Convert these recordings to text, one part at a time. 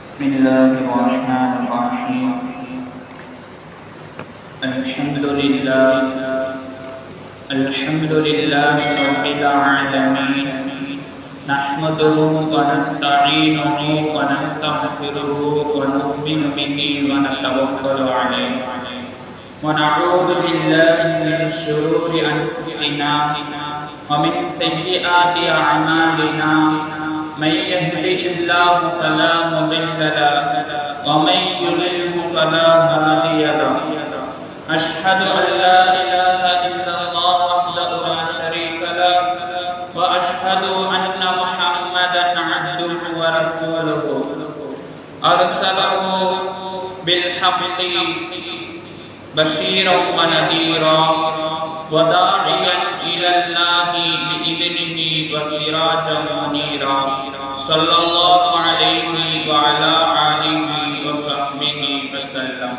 بسم الله الرحمن الرحيم. الحمد لله. الحمد لله رب العالمين. نحمده ونستعينه ونستغفره ونؤمن به ونتوكل عليه. ونعوذ بالله من شرور أنفسنا ومن سيئات أعمالنا. من يهده الله فلا مضل له ومن يضلل فلا هادي له. أشهد أن لا إله إلا الله وحده لا شريك له وأشهد أن محمدا عبده ورسوله. أرسله بالحق بشيرا ونذيرا وداعيا إلى الله بإذنه وسراجا منيرا. صلى الله عليه وعلى آله وصحبه وسلم.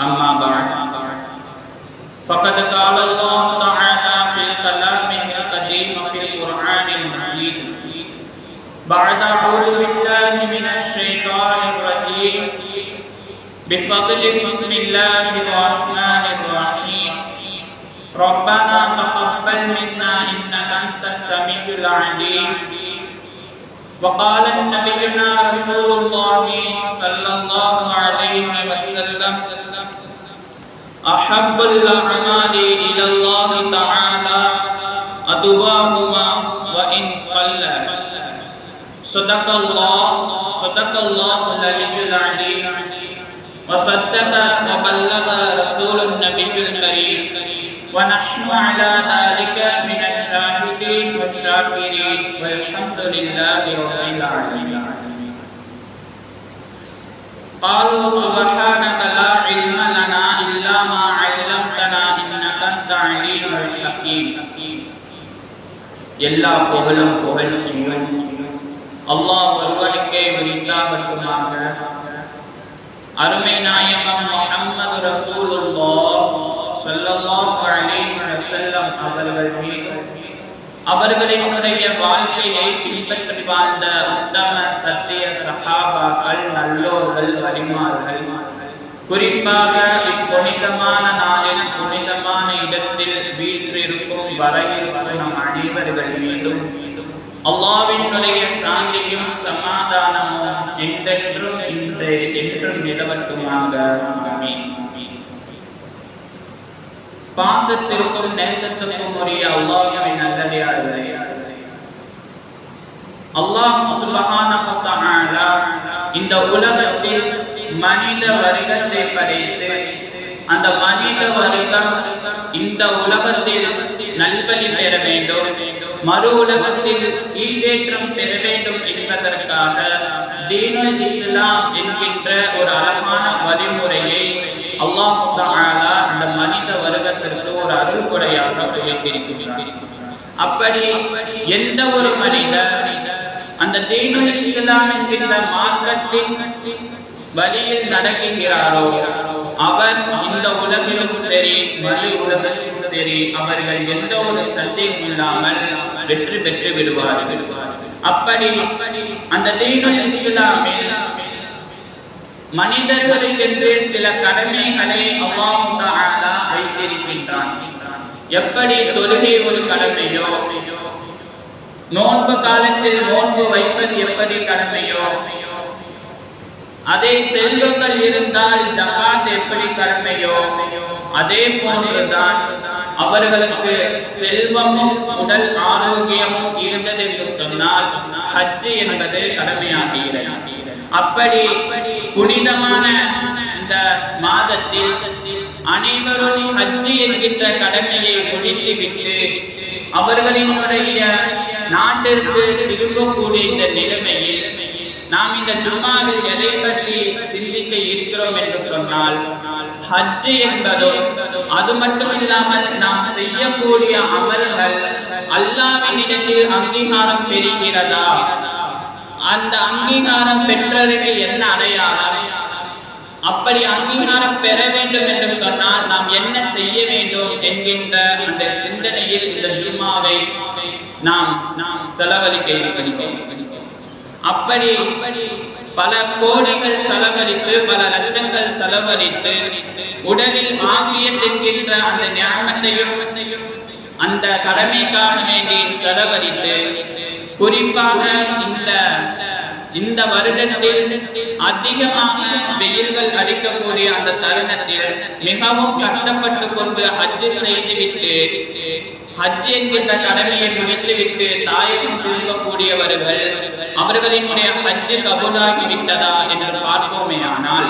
أما بعد فقد قال الله تعالى في الكلام القديم في القرآن المجيد بعد أعوذ بالله من الشيطان الرجيم. بفضل بسم الله الرحمن الرحيم. ربنا وقال نبينا رسول الله صلى الله عليه وسلم أحب الأعمال إلى الله تعالى أدواهما وإن قل. صدق الله صدق الله العلي. العليم وصدق وبلغ رسول النبي الكريم. ونحن على ذلك من الشاهدين والشاكرين والحمد لله رب العالمين قالوا سبحانك لا علم لنا إلا ما علمتنا إنك أنت عليم الحكيم எல்லா புகழும் புகழ்ச்சியும் அல்லாஹ் ஒருவனுக்கே உரித்தாகட்டுமாக அருமை நாயகம் முஹம்மது ரசூலுல்லாஹ் ஸல்லல்லாஹு அலைஹி வஸல்லம் அவர்கள் மீது அவர்களினுடைய வாழ்க்கையை பின்பற்றி வாழ்ந்த உத்தம சத்திய சகாபாக்கள் நல்லோர்கள் வலிமார்கள் குறிப்பாக இப்புனிதமான நாளில் புனிதமான இடத்தில் வீற்றிருக்கும் வரையில் நம் அனைவர்கள் மீதும் அல்லாவினுடைய சாந்தியும் சமாதானமும் என்றென்றும் இந்த என்றும் நிலவட்டுமாக. பாசத்திற்கும் நேசத்திற்கும் உரிய அல்லாஹ்வின் நல்லடியார்களே. அல்லாஹ் சுப்ஹானஹு தஆலா இந்த உலகத்தில் மனித வர்க்கத்தை படைத்து அந்த மனித வர்க்கம் இந்த உலகத்தில் நல்வழி பெற வேண்டும் மறு உலகத்தில் ஈடேற்றம் பெற வேண்டும் என்பதற்காக தீனுல் இஸ்லாம் என்கின்ற ஒரு அழகான வழிமுறையை அல்லாஹ் தஆலா இந்த மனித வருகத்திற்கு ஒரு அருள் கொடையாக உயர்த்தியிருக்கிறார் அப்படி எந்த ஒரு மனிதர் அந்த தீனுல் இஸ்லாம் என்கின்ற மார்க்கத்தின் வழியில் நடக்கின்றாரோ அவர் இந்த உலகிலும் சரி மறு உலகிலும் சரி அவர்கள் எந்த ஒரு சந்தேகம் இல்லாமல் வெற்றி பெற்று விடுவார்கள். அப்படி அந்த தீனுல் இஸ்லாமில் மனிதர்களுக்கென்று சில கடமைகளை அல்லாஹ் தஆலா வைத்திருக்கின்றான். எப்படி தொழுகை ஒரு கடமையோ நோன்பு காலத்தில் நோன்பு வைப்பது எப்படி கடமையோ அதே செல்வங்கள் இருந்தால் ஜகாத் எப்படி கடமையோ அதே போன்றுதான் அவர்களுக்கு செல்வமும் உடல் ஆரோக்கியமும் இருந்தது என்று சொன்னால் ஹஜ் என்பது கடமையாகிறது அப்படி புனிதமான இந்த மாதத்தில் அனைவரும் ஹஜ் என்கின்ற கடமையை முடித்துவிட்டு அவர்களினுடைய நாட்டிற்கு திரும்பக்கூடிய இந்த நிலைமையில் நாம் இந்த ஜும்மாவில் எதை பற்றி சிந்திக்க இருக்கிறோம் என்று சொன்னால் ஹஜ்ஜு என்பதோ அது மட்டும் இல்லாமல் நாம் செய்யக்கூடிய அமல்கள் அல்லாவின் இடத்தில் அங்கீகாரம் பெறுகிறதா? அந்த அங்கீகாரம் பெற்றதற்கு என்ன அடையாளம்? அப்படி அங்கீகாரம் பெற வேண்டும் என்று சொன்னால் நாம் என்ன செய்ய வேண்டும் என்கின்ற அந்த சிந்தனையில் இந்த ஜும்மாவை நாம் நாம் செலவழிக்க இருக்கிறோம் அப்படி பல கோடிகள் செலவழித்து பல லட்சங்கள் செலவழித்து உடலில் ஆசியத் அந்த ஞானத்தையும் அந்த கடமைக்காக வேண்டி செலவழித்து குறிப்பாக இந்த இந்த வருடத்தில் அதிகமாக வெயில்கள் அடிக்கக்கூடிய அந்த தருணத்தில் மிகவும் கஷ்டப்பட்டு கொண்டு ஹஜ்ஜு செய்துவிட்டு ஹஜ் என்கின்ற கடமையை முடித்துவிட்டு தாயகம் திரும்பக்கூடியவர்கள் அவர்களினுடைய ஹஜ்ஜு கபூலாகி விட்டதா என்று பார்ப்போமே ஆனால்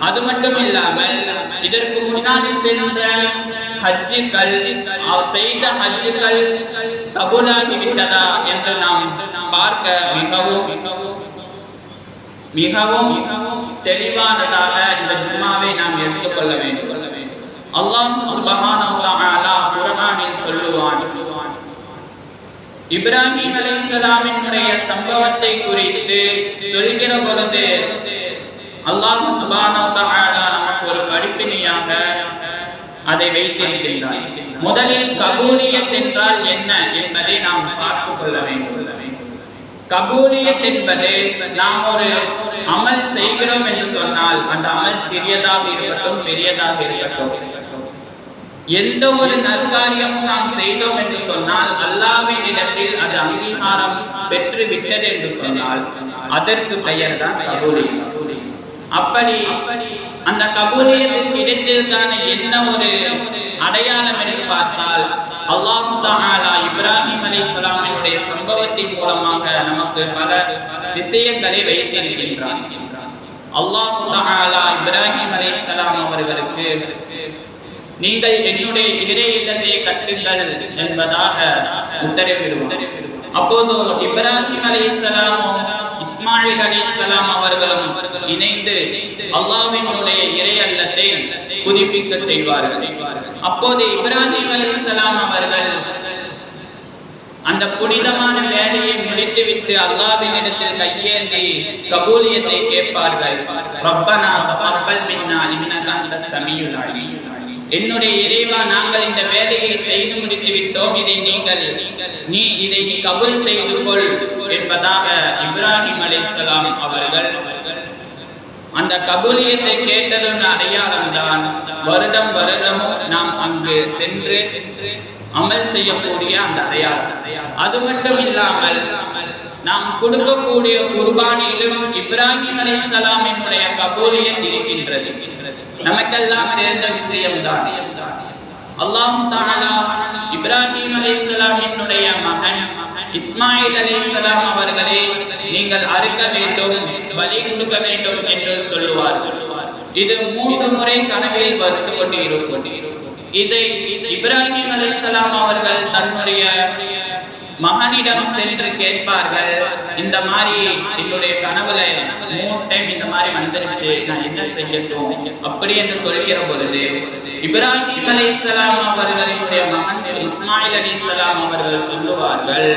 அது மட்டும் இல்லாமல் இதற்கு முன்னாடி சென்ற ஹஜ்ஜுக்கள் செய்த ஹஜ்ஜுக்கள் கபூலாகிவிட்டதா என்று நாம் பார்க்க மிகவும் மிகவும் தெளிவானதாக இந்த ஜும்மாவை நாம் எடுத்துக்கொள்ள வேண்டும். அல்லாஹ் சுபஹானஹு தஆலா குர்ஆனில் சொல்லுவான் இப்ராஹிம் அலைஹிஸ்ஸலாமினுடைய சம்பவத்தை குறித்து சொல்கிற பொழுது அல்லாஹ் சுப்ஹானஹு தஆலா நமக்கு ஒரு படிப்பினையாக அதை வைத்திருக்கின்றார் முதலில் கபூலியத் என்றால் என்ன என்பதை நாம் பார்த்துக் கொள்ள வேண்டும். கபூலியத் என்பது நாம் ஒரு அமல் செய்கிறோம் என்று சொன்னால் அந்த அமல் சிறியதாக இருக்கட்டும் பெரியதாக இருக்கட்டும். எந்த ஒரு நற்காரியம் நாம் செய்தோம் என்று சொன்னால் அல்லாவின் இடத்தில் அது அங்கீகாரம் பெற்று விட்டது என்று சொன்னால் அதற்கு பெயர் தான் கபூலியம். அப்படி அந்த கபூலியத்துக்கு கிடைத்ததுக்கான என்ன ஒரு அடையாளம் என்று பார்த்தால் அல்லாஹு தஆலா இப்ராஹிம் அலைஹிஸ்ஸலாமினுடைய சம்பவத்தின் மூலமாக நமக்கு பல விஷயங்களை வைத்திருக்கின்றான். அல்லாஹு தஆலா இப்ராஹிம் அலைஹிஸ்ஸலாம் அவர்களுக்கு நீங்கள் என்னுடைய இறை இல்லத்தை கட்டுங்கள் என்பதாக உத்தரவிடுவார் அப்போது இப்ராஹிம் அலைஹிஸ்ஸலாமும் இஸ்மாயில் அலி இஸ்லாம் அவர்களும் இணைந்து அல்லாவினுடைய இறை அல்லத்தை புதுப்பிக்க செய்வார்கள். அப்போது இப்ராஹிம் அலி இஸ்லாம் அவர்கள் அந்த புனிதமான வேலையை முடித்துவிட்டு அல்லாவின் இடத்தில் கையேந்தி கபூலியத்தை கேட்பார்கள். ரப்பனா தகப்பல் மின்னா இன்னக அன்த ஸமீயுல் அலீம். என்னுடைய இறைவா நாங்கள் இந்த வேலையை செய்து முடித்து விட்டோம் இதை நீங்கள் நீ இதை கபுல் செய்து கொள் என்பதாக இப்ராஹிம் அலைஹிஸ்ஸலாம் அவர்கள் அந்த கபூலியத்தை கேட்டதன் அடையாளம் தான் வருடம் வருடமும் நாம் அங்கு சென்று அமல் செய்யக்கூடிய அந்த அடையாளம். அது மட்டும் இல்லாமல் நாம் கொடுக்கக்கூடிய குர்பானியிலும் இப்ராஹிம் அலிசலாமினுடைய கபூலியம் இருக்கின்றது. நமக்கெல்லாம் தெரிந்த விஷயம்தான். அல்லாஹ் தாலா இப்ராஹிம் அலைஹிஸ்ஸலாமினுடைய மகன் இஸ்மாயில் அலைஹிஸ்ஸலாம் அவர்களே நீங்கள் அறுக்க வேண்டும் பலி கொடுக்க வேண்டும் என்று சொல்லுவார். இது மூன்று முறை கனவில் வந்து கொண்டு இருக்கும் இதை இப்ராஹிம் அலைஹிஸ்ஸலாம் அவர்கள் தன்னுடைய மகனிடம் சென்று கேட்பார்கள் இந்த மாதிரி என்னுடைய கனவுல மூணு டைம் இந்த மாதிரி வந்துருச்சு நான் என்ன செய்யட்டும்? அப்படி என்று சொல்கிற பொழுது இப்ராஹிம் அலைஹிஸ்ஸலாம் அவர்களினுடைய மகன் இஸ்மாயில் அலைஹிஸ்ஸலாம் அவர்கள் சொல்லுவார்கள்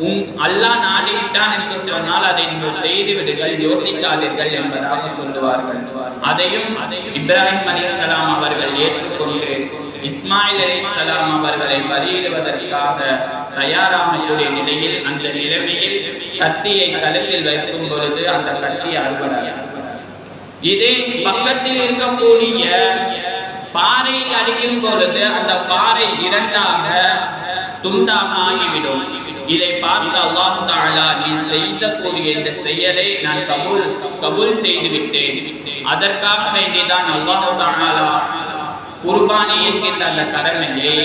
உன் அல்லாஹ் நாடிவிட்டான் என்று சொன்னால் அதை நீங்கள் செய்து விடுங்கள் யோசிக்காதீர்கள் என்பதாக சொல்லுவார்கள். அதையும் இப்ராஹிம் அலைஹிஸ்ஸலாம் அவர்கள் ஏற்றுக்கொண்டு இஸ்மாயில் அலைஹிஸ்ஸலாம் அவர்களை பலியிடுவதற்காக தயாராகக்கூடிய நிலையில் அந்த நிலைமையில் கத்தியை தலையில் வைக்கும் பொழுது அந்த கத்தி அறுபடாது இதே பக்கத்தில் இருக்கக்கூடிய பாறை அடிக்கும் பொழுது அந்த பாறை இரண்டாக துண்டாக ஆகிவிடும் இதை பார்த்து அல்லாஹு தாலா நீ செய்த கூடிய இந்த செயலை நான் கபூல் கபூல் செய்து விட்டேன் அதற்காக வேண்டிதான் அல்லாஹு தாலா குர்பானி என்கின்ற அந்த கடமையை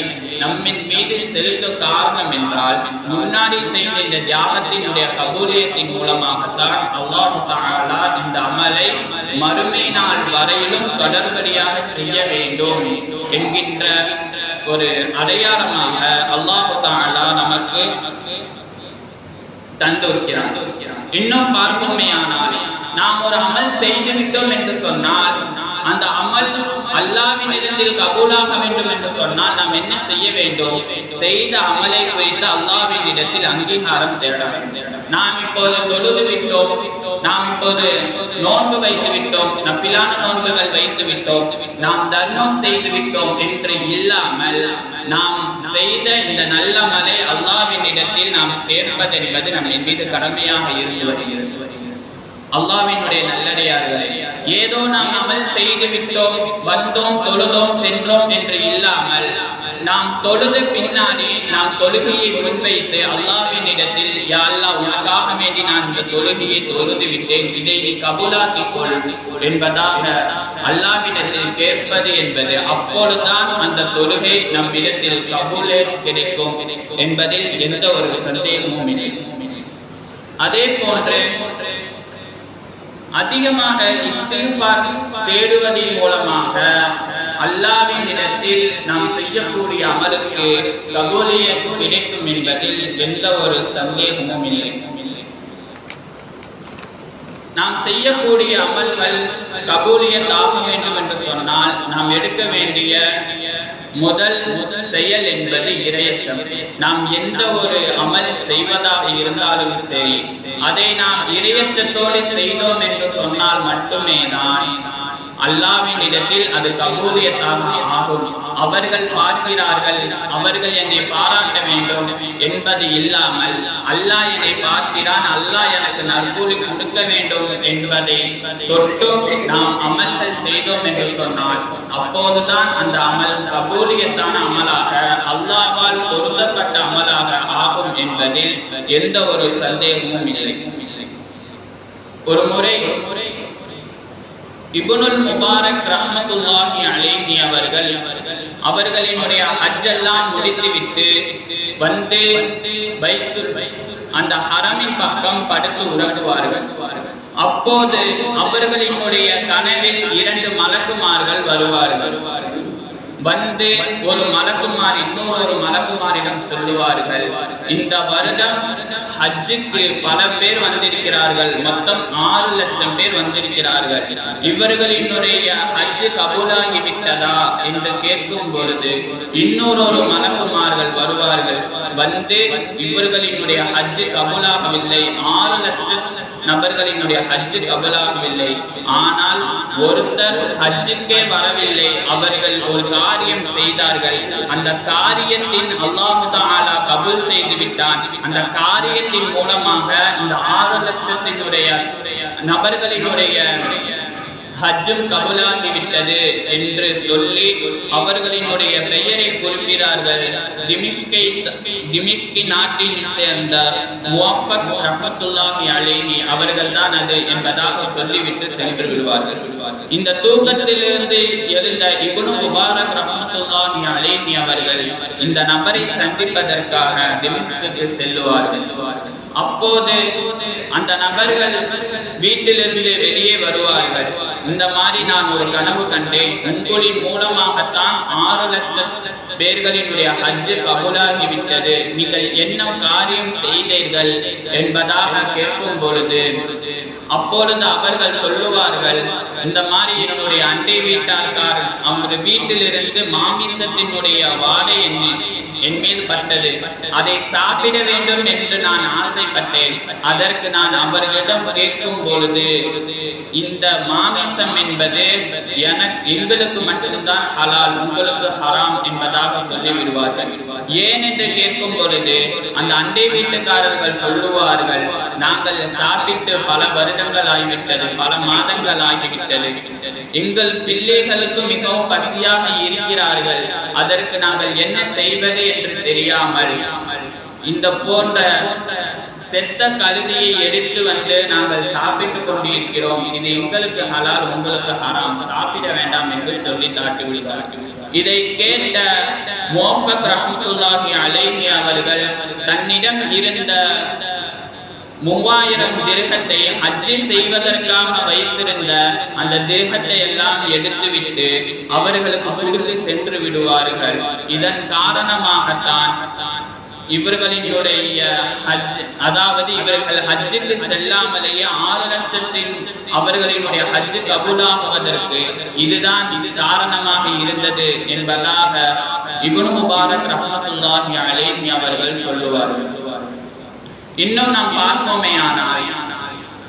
நம்மின் மீது செலுத்த காரணம் என்றால் முன்னாடி செய்த இந்த தியாகத்தினுடைய கபூலியத்தின் மூலமாகத்தான் அல்லாஹ் தாலா இந்த அமலை மறுமை நாள் வரையிலும் தொடர்படியாக செய்ய வேண்டும் என்கின்ற ஒரு அடையாளமாக அல்லாஹு தாலா நமக்கு தந்திருக்கிறான். இன்னும் பார்ப்போமே ஆனால் நாம் ஒரு அமல் செய்து விட்டோம் என்று சொன்னால் அந்த அமல் அல்லாவின் இடத்தில் கபூலாக வேண்டும் என்று சொன்னால் நாம் என்ன செய்ய வேண்டும்? செய்த அமலை குறித்து அல்லாவின் இடத்தில் அங்கீகாரம் தேட வேண்டும் நாம் இப்போது தொழுது விட்டோம். நாம் இப்போது நோன்பு வைத்து விட்டோம். நஃபிலான நோன்புகள் வைத்து விட்டோம். நாம் தர்மம் செய்து விட்டோம் என்று இல்லாமல் நாம் செய்த இந்த நல்ல மலை அல்லாவின் இடத்தில் நாம் சேர்ப்பது என்பது நம்ம மீது கடமையாக இருந்து வருகிறது. அல்லாவினுடைய நல்லடியார்களே ஏதோ நாம் அமல் செய்து விட்டோம் வந்தோம் தொழுதோம் சென்றோம் என்று இல்லாமல் நாம் தொழுத பின்னாடி நாம் தொழுகையை முன்வைத்து அல்லாவின் இடத்தில் யாழ்லா உனக்காக வேண்டி நான் இந்த தொழுகையை தொழுது விட்டேன் இதை நீ கபூலாக்கிக் கொள் என்பதாக அல்லாவிடத்தில் கேட்பது என்பது அப்பொழுதுதான் அந்த தொழுகை நம் இடத்தில் கபூலே கிடைக்கும் என்பதில் எந்த ஒரு சந்தேகமும் இல்லை. அதே போன்று அதிகமாக இஸ்திஃபார் தேடுவதன் மூலமாக அல்லாவின் இடத்தில் நாம் செய்யக்கூடிய அமலுக்கு கபூலியத் கிடைக்கும் என்பதில் எந்த ஒரு சந்தேகமும் இல்லை. நாம் செய்யக்கூடிய அமல்கள் கபூலியத் ஆக வேண்டும் என்று சொன்னால் நாம் எடுக்க வேண்டிய முதல் செயல் என்பது இரையற்றம் நாம் எந்த ஒரு அமல் செய்வதாக இருந்தாலும் சரி அதை நாம் இரையற்றத்தோடு செய்தோம் என்று சொன்னால் மட்டுமே தான் அல்லாவின் இடத்தில் அது கபூலியத்தாக ஆகும் அவர்கள் பார்க்கிறார்கள் அவர்கள் என்னை பாராட்ட வேண்டும் என்பது இல்லாமல் அல்லாஹ் என்னை பார்க்கிறான் அல்லாஹ் எனக்கு நற்கூலி கொடுக்க வேண்டும் என்பதை தொட்டும் நாம் அமல்கள் செய்தோம் என்று சொன்னால் அப்போதுதான் அந்த அமல் கபூலியத்தான அமலாக அல்லாவால் பொருத்தப்பட்ட அமலாக ஆகும் என்பதில் எந்த ஒரு சந்தேகமும் இல்லை. ஒரு முறை இபுனுல் முபாரக் ரஹமத்துல்லாஹி அலேஹி அவர்கள் அவர்களினுடைய ஹஜ் எல்லாம் முடித்துவிட்டு வந்து வைத்து அந்த ஹரமின் பக்கம் படுத்து உறங்குவார்கள். அப்போது அவர்களினுடைய கனவில் இரண்டு மலக்குமார்கள் வருவார்கள். வந்து ஒரு மலக்குமார் இன்னொரு மலக்குமாரிடம் சொல்லுவார்கள். இந்த வருடம் ஹஜ்ஜுக்கு பல பேர் வந்திருக்கிறார்கள். மொத்தம் ஆறு லட்சம் பேர் வந்திருக்கிறார்கள். இவர்களினுடைய ஹஜ்ஜு கபூலாகி விட்டதா என்று கேட்கும் பொழுது இன்னொரு ஒரு மலக்குமார்கள் வருவார்கள். வந்து இவர்களினுடைய ஹஜ்ஜு கபூலாகவில்லை. ஆறு லட்சம் நபர்களினுடைய ஹஜ்ஜு கபலாகவில்லை ஆனால் ஒருத்தர் ஹஜ்ஜுக்கே வரவில்லை. அவர்கள் ஒரு காரியம் செய்தார்கள். அந்த காரியத்தின் அல்லாஹு தாலா கபூல் செய்து விட்டான். அந்த காரியத்தின் மூலமாக இந்த ஆறு லட்சத்தினுடைய நபர்களினுடைய ஹஜ்ஜும் கபுலாகி விட்டது என்று சொல்லி அவர்களினுடைய பெயரை குறிப்பிடார்கள். திமிஷ்கை திமிஷ்கி நாட்டினை சேர்ந்த அவர்கள் தான் அது என்பதாக சொல்லிவிட்டு சென்று விடுவார்கள். இந்த தூக்கத்திலிருந்து எழுந்த இபுனு முபாரக் ரஹமத்துல்லாஹி அலைஹி அவர்கள் இந்த நபரை சந்திப்பதற்காக திமிஷ்குக்கு செல்லுவார்கள். அப்போது அந்த நபர்கள் வீட்டிலிருந்து வெளியே வருவார்கள். இந்த மாதிரி நான் ஒரு கனவு கண்டேன். உங்களின் மூலமாகத்தான் ஆறு லட்சம் பேர்களினுடைய ஹஜ்ஜு கபூலாகி விட்டது நீங்கள் என்ன காரியம் செய்தீர்கள் என்பதாக கேட்கும் பொழுது அப்பொழுது அவர்கள் சொல்லுவார்கள் இந்த மாதிரி என்னுடைய அண்டை வீட்டார்கார் அவர் வீட்டிலிருந்து மாமிசத்தினுடைய வாடை என்ன என் மேல் பட்டது. அதை சாப்பிட வேண்டும் என்று நான் ஆசைப்பட்டேன். அதற்கு நான் அவர்களிடம் கேட்கும் பொழுது இந்த மாமிசம் என்பது எனக்கு எங்களுக்கு மட்டும்தான் ஹலால் உங்களுக்கு ஹராம் என்பதாக சொல்லி விடுவார்கள் ஏன் என்று கேட்கும் பொழுது அந்த அண்டை வீட்டுக்காரர்கள் சொல்லுவார்கள் நாங்கள் சாப்பிட்டு பல வருடங்கள் ஆகிவிட்டது பல மாதங்கள் ஆகிவிட்டது எங்கள் பிள்ளைகளுக்கு மிகவும் பசியாக இருக்கிறார்கள். அதற்கு நாங்கள் என்ன செய்வது என்று தெரியாமல் இந்த போன்ற செத்த கழுதியை எடுத்து வந்து நாங்கள் சாப்பிட்டுக் கொண்டிருக்கிறோம். இது எங்களுக்கு ஹலால் உங்களுக்கு ஹராம். சாப்பிட வேண்டாம் என்று சொல்லி தாட்டி விடுவார்கள் இதை கேட்ட மோஃபக் ரஹமத்துல்லாஹி அலைமி அவர்கள் தன்னிடம் இருந்த மூவாயிரம் திருகத்தை அஜி செய்வதற்காக வைத்திருந்த அந்த திருகத்தை எல்லாம் எடுத்துவிட்டு அவர்களுக்கு கொடுத்து சென்று விடுவார்கள். இதன் காரணமாகத்தான் இவர்களினுடைய ஹஜ் அதாவது இவர்கள் ஹஜ்ஜுக்கு செல்லாமலேயே ஆறு லட்சத்தின் அவர்களினுடைய ஹஜ்ஜு கபூலாகுவதற்கு இதுதான் இது காரணமாக இருந்தது என்பதாக இப்னு முபாரக் ரஹமத்துல்லாஹி அலைஹி அவர்கள் சொல்லுவார்கள் இன்னும் நாம் பார்ப்போமே ஆனால்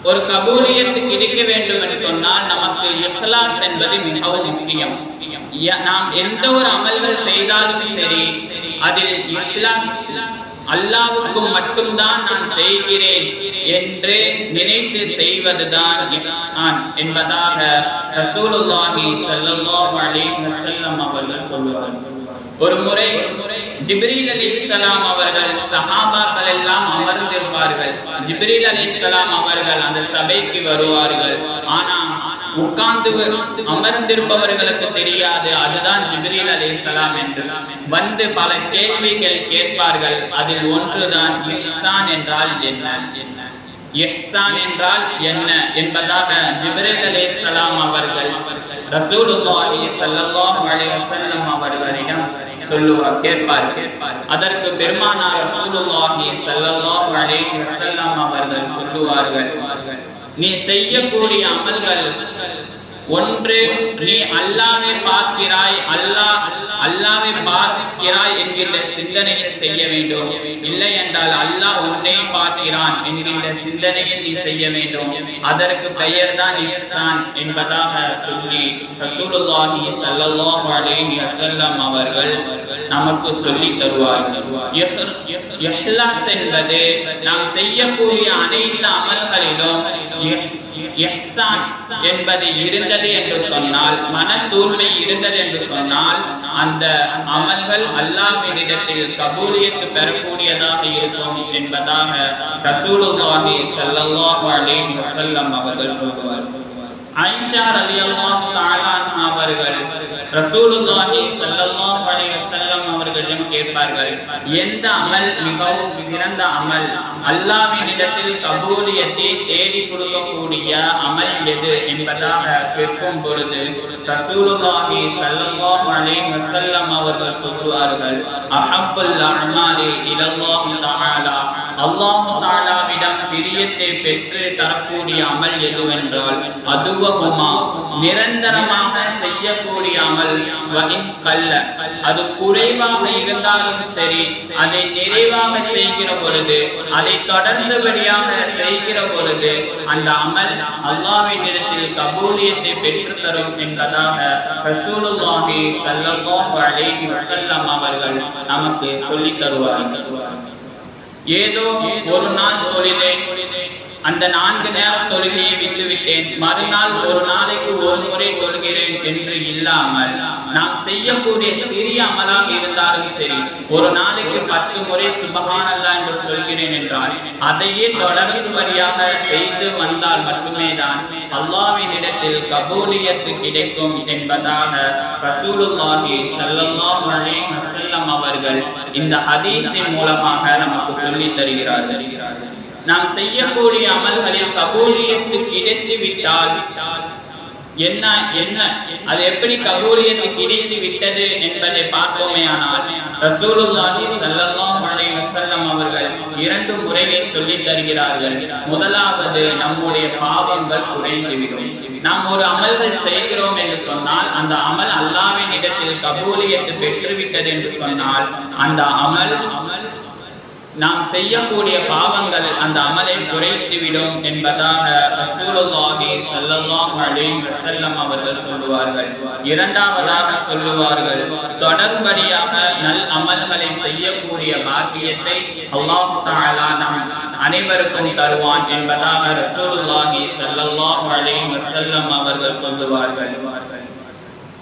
ஒரு கபூலியத்துக்கு இருக்க வேண்டும் என்று சொன்னால் நமக்கு இஹ்லாஸ் என்பது மிகவும் முக்கியம். நாம் எந்த ஒரு அமல்கள் செய்தாலும் சரி அதில் இஹ்லாஸ் அல்லாவுக்கு மட்டும்தான் நான் செய்கிறேன் என்று நினைத்து செய்வதுதான் இஹ்சான் என்பதாக ரசூலுல்லாஹி ஸல்லல்லாஹு அலைஹி வஸல்லம் அவர்கள் சொல்லுவார்கள் ஒரு முறை ஜிப்ரீல் அலைஹிஸ்ஸலாம் அவர்கள் சஹாபாக்கள் எல்லாம் அமர்ந்திருப்பார்கள். ஜிப்ரீல் அலைஹிஸ்ஸலாம் அவர்கள் அந்த சபைக்கு வருவார்கள். ஆனால் உட்கார்ந்து அமர்ந்திருப்பவர்களுக்கு தெரியாது. அதுதான் ஜிப்ரீல் அலைஹிஸ்ஸலாம் என்று. வந்து பல கேள்விகள் கேட்பார்கள். அதில் ஒன்றுதான் இஹ்சான் என்றால் என்ன? இஹ்சான் என்றால் என்ன என்பதாக ஜிப்ரீல் அலைஹிஸ்ஸலாம் அவர்கள் ரசூலுல்லாஹி ஸல்லல்லாஹு அலைஹி வஸல்லம் அவர்களிடம் சொல்லுவார் கேட்பார் அதற்கு பெருமானார் ரசூலுல்லாஹி ஸல்லல்லாஹு அலைஹி வஸல்லம் அவர்கள் சொல்லுவார்கள் நீ செய்யக்கூடிய அமல்கள் ஒன்று நீ அல்லாவை பார்க்கிறாய் அல்லாஹ் அல்லாவை பார்க்கிறாய் என்கின்ற சிந்தனையில் செய்ய வேண்டும். இல்லை என்றால் அல்லாஹ் உன்னை பார்க்கிறான் என்கின்ற சிந்தனையில் நீ செய்ய வேண்டும். அதற்கு பெயர் தான் இஹ்சான் என்பதாக சொல்லி ரசூலுல்லாஹி ஸல்லல்லாஹு அலைஹி வஸல்லம் அவர்கள் நமக்கு சொல்லி தருவார்கள் இஹ்லாஸ் என்பது நாம் செய்யக்கூடிய அனைத்து அமல்களிலும் இஹ்சான் என்பது இருந்தது என்று சொன்னால் மன தூய்மை இருந்தது என்று சொன்னால் அந்த அமல்கள் அல்லாஹ்வினிடத்தில் கபூலியத்து பெறக்கூடியதாக இருக்கும் என்பதாக ரசூலுல்லாஹி ஸல்லல்லாஹு அலைஹி வஸல்லம் அவர்கள் சொல்வார் ஆயிஷா ரலியல்லாஹு தஆலா அவர்கள் ரசூலுல்லாஹி ஸல்லல்லாஹு அலைஹி வஸல்லம் கேட்பார்கள். எந்த அமல் மிகவும் சிறந்த அமல்? அல்லாவின் இடத்தில் கபூலியத்தை தேடி கொடுக்கக்கூடிய அமல் எது என்பதாக கேட்கும் பொழுது ரசூலுல்லாஹி ஸல்லல்லாஹு அலைஹி வஸல்லம் அவர்கள் சொல்வார்கள் அஹப்புல் அமாலி இலல்லாஹு தஆலா. அல்லாஹ் தாலாவிடம் பிரியத்தை பெற்று தரக்கூடிய அமல் எதுவென்றால் அதுவகுமா நிரந்தரமாக செய்யக்கூடிய அமல் கல்ல. அது குறைவாக இருந்தாலும் சரி அதை நிறைவாக செய்கிற பொழுது அதை தொடர்ந்தபடியாக செய்கிற பொழுது அந்த அமல் அல்லாவின் இடத்தில் கபூலியத்தை பெற்று தரும் என்பதாக ரசூலுல்லாஹி ஸல்லல்லாஹு அலைஹி வஸல்லம் அவர்கள் நமக்கு சொல்லித் தருவார்கள். ஏதோ ஒரு நாள் தொழிலை அந்த நான்கு நேரம் தொழுகையை விட்டுவிட்டேன். மறுநாள் ஒரு நாளைக்கு ஒரு முறை தொழுகிறேன் என்று இல்லாமல் நாம் செய்யக்கூடிய சிறிய அமலாக இருந்தாலும் சரி ஒரு நாளைக்கு பத்து முறை சுபகானல்லா என்று சொல்கிறேன் என்றால் அதையே தொடர்ந்தபடியாக செய்து வந்தால் மட்டுமே தான் அல்லாவின் இடத்தில் கபூலியத்து கிடைக்கும் என்பதாக ரசூலுல்லாஹி சல்லல்லாஹு அலைஹி வஸல்லம் அவர்கள் இந்த ஹதீஸின் மூலமாக நமக்கு சொல்லித் தருகிறார்கள். நாம் செய்யக்கூடிய அமல்களில் கபூலியத்து கிடைத்து விட்டால் என்ன என்ன? அது எப்படி கபூலியத்து கிடைத்து விட்டது என்பதை பார்ப்போமே ஆனால் ரசூலுல்லாஹி ஸல்லல்லாஹு அலைஹி வஸல்லம் அவர்கள் இரண்டு முறையை சொல்லி தருகிறார்கள். முதலாவது நம்முடைய பாவங்கள் குறைந்துவிடும். நாம் ஒரு அமல்கள் செய்கிறோம் என்று சொன்னால் அந்த அமல் அல்லாவின் இடத்தில் கபூலியத்து பெற்றுவிட்டது என்று சொன்னால் அந்த அமல் அமல் நாம் செய்யக்கூடிய பாவங்கள் அந்த அமலை குறைத்துவிடும் என்பதாக ரசூலுல்லாஹி ஸல்லல்லாஹு அலைஹி வஸல்லம் அவர்கள் சொல்லுவார்கள். இரண்டாவதாக சொல்லுவார்கள் தொடர்படியாக நல் அமல்களை செய்யக்கூடிய பாக்கியத்தை அல்லாஹ் தஆலா நம் அனைவருக்கும் தருவான் என்பதாக ரசூலுல்லாஹி ஸல்லல்லாஹு அலைஹி வஸல்லம் அவர்கள் சொல்லுவார்கள்.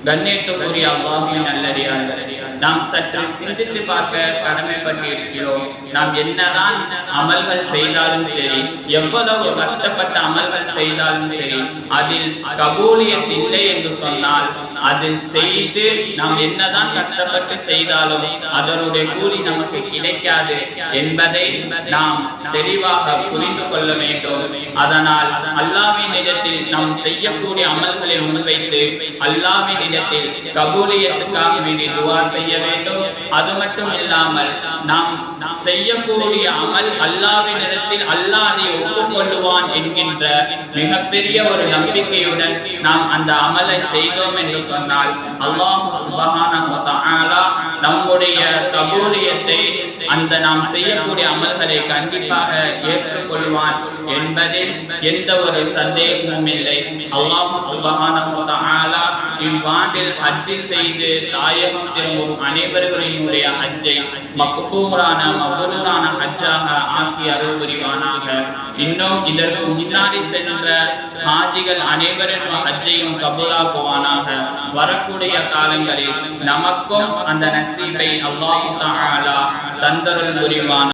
கண்ணியத்துக்குரிய அல்லாஹின் நல்லடியார்கள் நாம் சற்று சிந்தித்து பார்க்க கடமைப்பட்டு இருக்கிறோம் நாம் என்னதான் அமல்கள் செய்தாலும் சரி எவ்வளவு கஷ்டப்பட்ட அமல்கள் செய்தாலும் சரி அதில் கபூலியத் இல்லை என்று சொன்னால் அது செய்து நாம் என்னதான் கஷ்டப்பட்டு செய்தாலும் அதனுடைய கூலி நமக்கு கிடைக்காது என்பதை நாம் தெளிவாக புரிந்து கொள்ள வேண்டும். அதனால் அல்லாவின் இடத்தில் நாம் செய்யக்கூடிய அமல்களை முன்வைத்து அல்லாவின் இடத்தில் கபூலியத்துக்காக வேண்டி துவா செய்ய வேண்டும். அது மட்டும் இல்லாமல் நாம் செய்யக்கூடிய அமல் அல்லாவின் இடத்தில் அல்லாஹ் அதை ஒப்புக்கொள்ளுவான் என்கின்ற மிகப்பெரிய ஒரு நம்பிக்கையுடன் நாம் அந்த அமலை செய்தோம் என்று சொன்னால் அல்லாஹ் சுபஹானஹு நம்முடைய கபூலியத்தை அந்த நாம் செய்யக்கூடிய அமல்களை கண்டிப்பாக ஏற்றுக்கொள்வான் என்பதில் எந்த ஒரு சந்தேகமும் இல்லை. அல்லாஹு சுபஹானஹு இவ்வாண்டில் ஹஜ்ஜி செய்து தாயகம் திரும்பும் அனைவர்களினுடைய ஹஜ்ஜை மக்கூரான மபரூரான ஹஜ்ஜாக ஆக்கி அருள் புரிவானாக இன்னும் இதற்கு முன்னாடி சென்ற ஹாஜிகள் அனைவரின் ஹஜ்ஜையும் கபூலாக்குவானாக. வரக்கூடிய காலங்களில் நமக்கும் அந்த நசீபை அல்லாஹு தஆலா தந்தருள் புரிவான